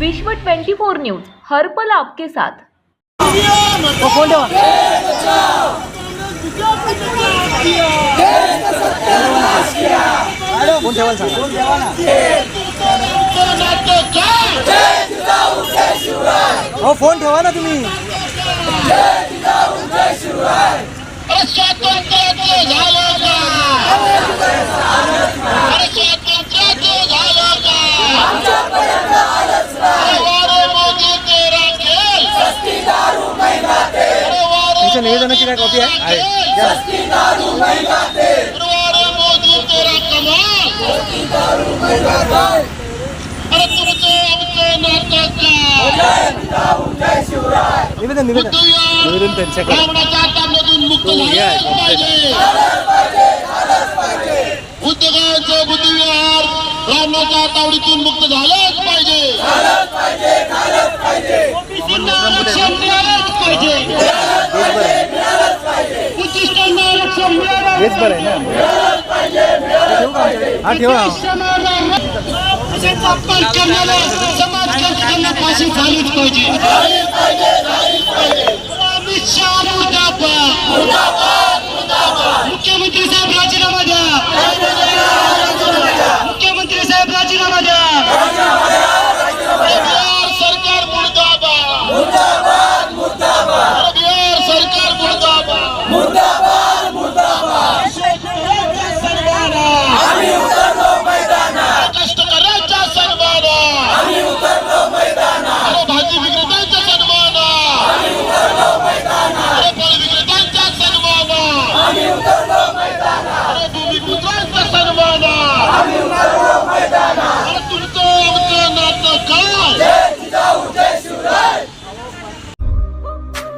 विश्व 24 न्यूज़ हर पल आपके साथ। फ़ोन ठेवा ना तुम्ही. वारे तुमच्या निवेदनाची काय कॉपी आमचं नाटक का। निवेदन निवेदन। निवेदन मुक्त तो झालंच उद्योगांचं बुद्धिविहार तावडीतून मुक्त पाहिजे हेच बरं आहे ना. ठेवू का आमच्याकडे? हा, ठेवा. समाजाचा अपमान करणाऱ्या समाजकंटकांना फाशी झालीच